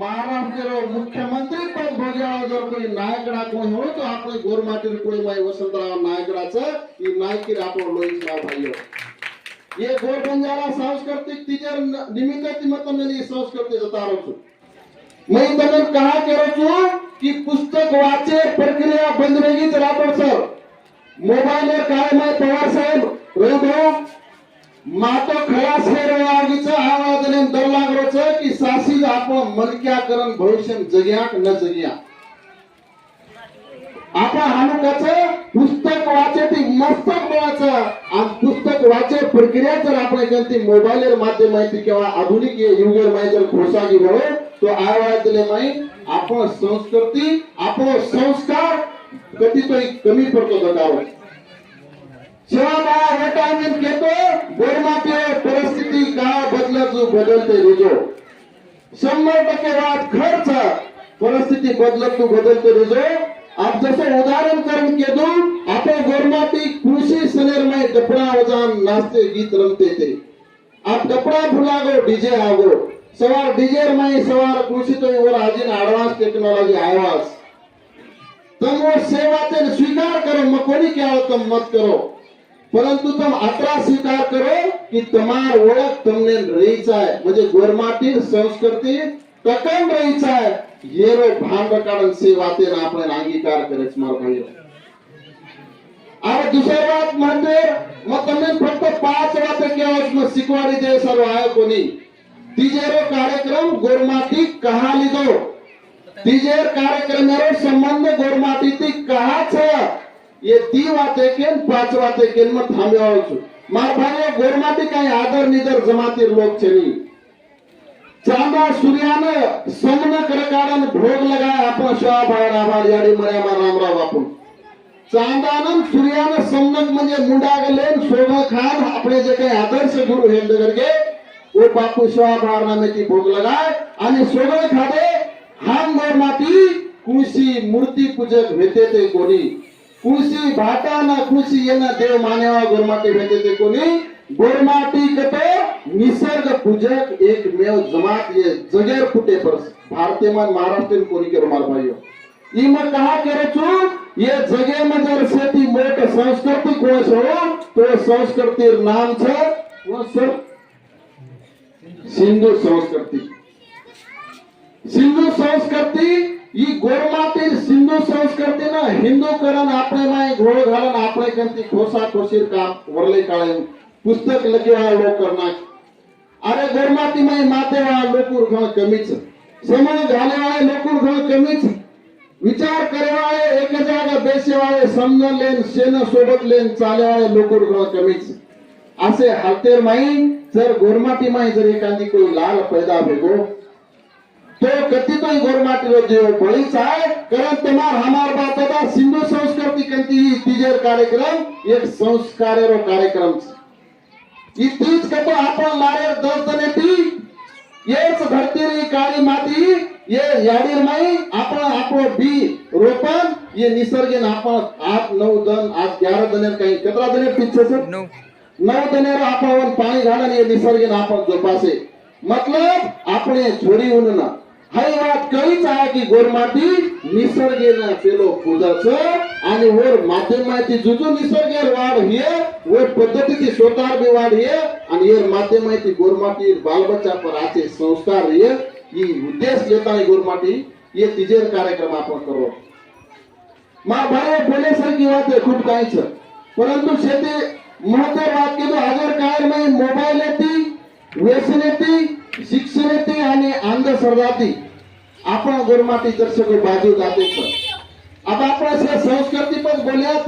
महाराष्ट्र जो मुख्यमंत्री पद भोजावा जर कोणी नायक डाको हो तो आपले गोरमाटीर कुळीबाई वसंतराव नायकडाचं ही नायकी आपण लोईच नाव भाई ये गोर बंजारा सांस्कृतिक तीजर निमित्त मतने ये सांस्कृतिक जता रहो छु मैं तने कहा करो छु कि पुस्तक वाचे प्रक्रिया बंद रहेगी तो राठौर सर. मोबाइल और काय मैं पवार साहेब? रे भाऊ मातो खलास हे रवागीचा आवाज ने दर लागरो छ की सासी आपण मनक्या करण भविष्य जग्याक न जग्या. आपण हानुकाचं पुस्तक वाचे ती मस्तक बोलायचं आणि पुस्तक वाचे प्रक्रिया जर आपण करते मोबाईल माध्यम माहिती किंवा आधुनिक युगेर माहिती जर घोषागी म्हणून तो आवाज दिले आपण संस्कृती आपण संस्कार कधीतरी कमी पडतो जगावर शिवाय विटामिन घेतो गोरमाते परिस्थिती काळ बदलत बदलते रिजो. शंभर टक्के वाद खर्च. परिस्थिती बदलतो बदलतो रिझो आप जसं उदाहरण करून केदू आपण गोरमाती कृषी सनेरमय कपडा वजान नाचते गीत रमते ते. आप कपड़ा भुलागो डीजे आगो. सवार डीजे माई सवार कृषी तो वर आजिन एडवांस टेक्नॉलॉजी आवाज. तुम सेवा ते स्वीकार करो मग कोणी क्या हो मत करो. પરંતુ તમ આકરા સ્વીકાર કરો કે તમાર ઓળખ તમને રહી જાય म्हणजे गोरमातील संस्कृती ટકમ રહી જાય येरो ભાન રકાડન સે વાતે ના આપણે અંગીકાર કરે છે મારો ભાઈઓ આ દુસરી વાત માટે હું તમને ફક્ત પાંચ વાતે કહેવા શીખવાડી દે સર્વ આયોકોની તીજેરો કાર્યક્રમ ગોરમાટી કહા લીધો તીજેર કાર્યક્રમનો સંબંધ ગોરમાટીથી કહા છે ये दी वाते केन पाच वाते केन मग थांब्यावर છું માર ભાઈ ગોરમાટી કઈ આદર નિદર જમાતી લોક છે નહીં ચાંદા સૂર્યાને સમન કરકાડન ભોગ લગાય આપણો શોભાઈ રાભાર याडी मळ्यामा रामराव बापू चांदानं सूर्यानं समनक म्हणजे मुंडा गेले शोभा खान आपले जे काही आदर्श गुरु हे करके वो बापू शोभा नामेची भोग लगाय आणि शोभा खादे हाम माती कुशी मूर्ती पूजक भेटे ते कोणी कुशी भाटा ना कुशी येण देव मानेवा गोरमाटी भेटते कोणी? गोरमाटी कतो निसर्ग पूजक एक मेव जमात ये जगेर फुटे पर भारतीय मान महाराष्ट्र कोणी के रुमाल भाई इम कहा करे छू ये जगे में जर सेती मोट संस्कृति को सो तो संस्कृति नाम छ वो सर सिंधु संस्कृति। सिंधु संस्कृति सिंधू संस्कृति ना हिंदू करण आपले नाही घोळ घालून आपले करते खोसा खोशीर काम वरले काळे. पुस्तक लगे लोक करणार अरे गोरमाती माई माते वा लोकूर घळ कमीच. समज घाले वाळे लोकूर घळ कमीच. विचार करेवाळे एक जागा बेसेवाळे समज लेन शेण सोबत लेन चाले चालेवाळे लोकूर घळ कमीच. असे हलतेर माई जर गोरमाती माई जर एखादी कोई लाल पैदा भेगो तो कति तो गोरमाटी देव बळीच आहे कारण तुम्हार हमार बात होता सिंधु संस्कृती कंती ही तिजेर कार्यक्रम एक संस्कारेरो कार्यक्रम છે ઈ तीच कतो आपण लारे दस जणे ती येच धरती री काळी माती ये याडीर माई आपण आपलो बी रोपण ये निसर्गेन आपण आठ नऊ दन आज ग्यारह दनेर काही कतरा दनेर पिच्छे सर No. नऊ दनेर आपण पाणी घालून ये निसर्गेन आपण जोपासे मतलब આપણે છોડી ઉન हैवात कळीच आहे की गोरमाती निसर्गेनं केलो पुजाच आणि वर माध्यम माध्यमाची जुजू निसर्गेर वाढ हे वर पद्धतीची स्वतः बी वाढ हे आणि हे माध्यमाची गोरमाती बालबच्चा पराचे संस्कार हे. ही उद्देश घेता गोरमाटी हे तिजेर कार्यक्रम आपण करो. मा भाई बोले सर की वाते है खूप काहीच. परंतु शेती महत्त्व बात केलो हजर काय नाही मोबाईल येते व्यसन येते શિક્ષણથી અને આંધશ્રદ્ધાથી આપણા ઘરમાંથી દર્શકો બાજુ જાતે છે. આ આપણા સંસ્કૃતિ પણ બોલ્યા